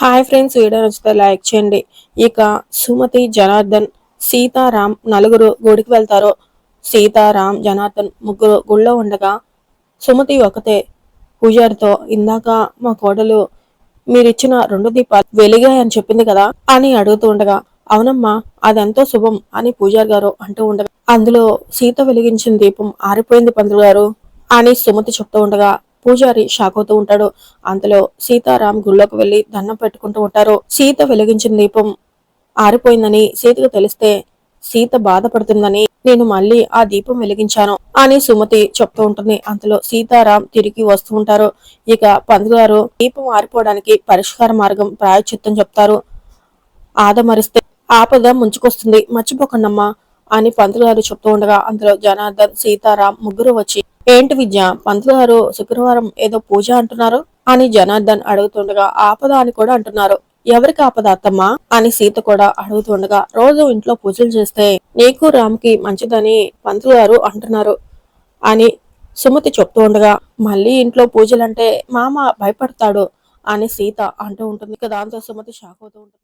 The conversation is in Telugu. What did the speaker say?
హాయ్ ఫ్రెండ్స్ వీడియో నచ్చితే లైక్ చేయండి. ఇక సుమతి జనార్దన్ సీతారాం నలుగురు గుడికి వెళ్తారు. సీతారాం జనార్దన్ ముగ్గురు గుళ్ళో ఉండగా సుమతి ఒకతే పూజారితో ఇందాక మా కోడలు మీరిచ్చిన రెండు దీపాలు వెలిగాయని చెప్పింది కదా అని అడుగుతూ ఉండగా అవునమ్మా అదెంతో శుభం అని పూజారి గారు అంటూ ఉండగా అందులో సీత వెలిగించిన దీపం ఆరిపోయింది పంతులు గారు అని సుమతి చెప్తూ ఉండగా పూజారి షాక్ అవుతూ ఉంటాడు. అంతలో సీతారాం గుళ్ళోకి వెళ్ళి దండం పెట్టుకుంటూ ఉంటారు. సీత వెలిగించిన దీపం ఆరిపోయిందని సీతకు తెలిస్తే సీత బాధపడుతుందని నేను మళ్ళీ ఆ దీపం వెలిగించాను అని సుమతి చెప్తూ ఉంటుంది. అంతలో సీతారాం తిరిగి వస్తూ ఉంటారు. ఇక పంతులు గారు దీపం ఆరిపోవడానికి పరిష్కార మార్గం ప్రాయచిత్తం చెప్తారు. ఆదమరిస్తే ఆపద ముంచుకొస్తుంది. మర్చిపోకండమ్మా అని పంతులు గారు చెప్తూ ఉండగా అందులో జనార్దన్ సీతారాం ముగ్గురు వచ్చి ఏంటి విద్య? పంతులు గారు శుక్రవారం ఏదో పూజ అంటున్నారు అని జనార్దన్ అడుగుతుండగా ఆపద అని కూడా అంటున్నారు. ఎవరికి ఆపద అత్తమ్మా? అని సీత కూడా అడుగుతుండగా రోజు ఇంట్లో పూజలు చేస్తే నీకు రామ్కి మంచిదని పంతులు గారు అంటున్నారు అని సుమతి చెప్తూ ఉండగా మళ్ళీ ఇంట్లో పూజలంటే మామ భయపడతాడు అని సీత అంటూ ఉంటుంది. ఇక దాంతో సుమతి షాక్ అవుతూ ఉంటుంది.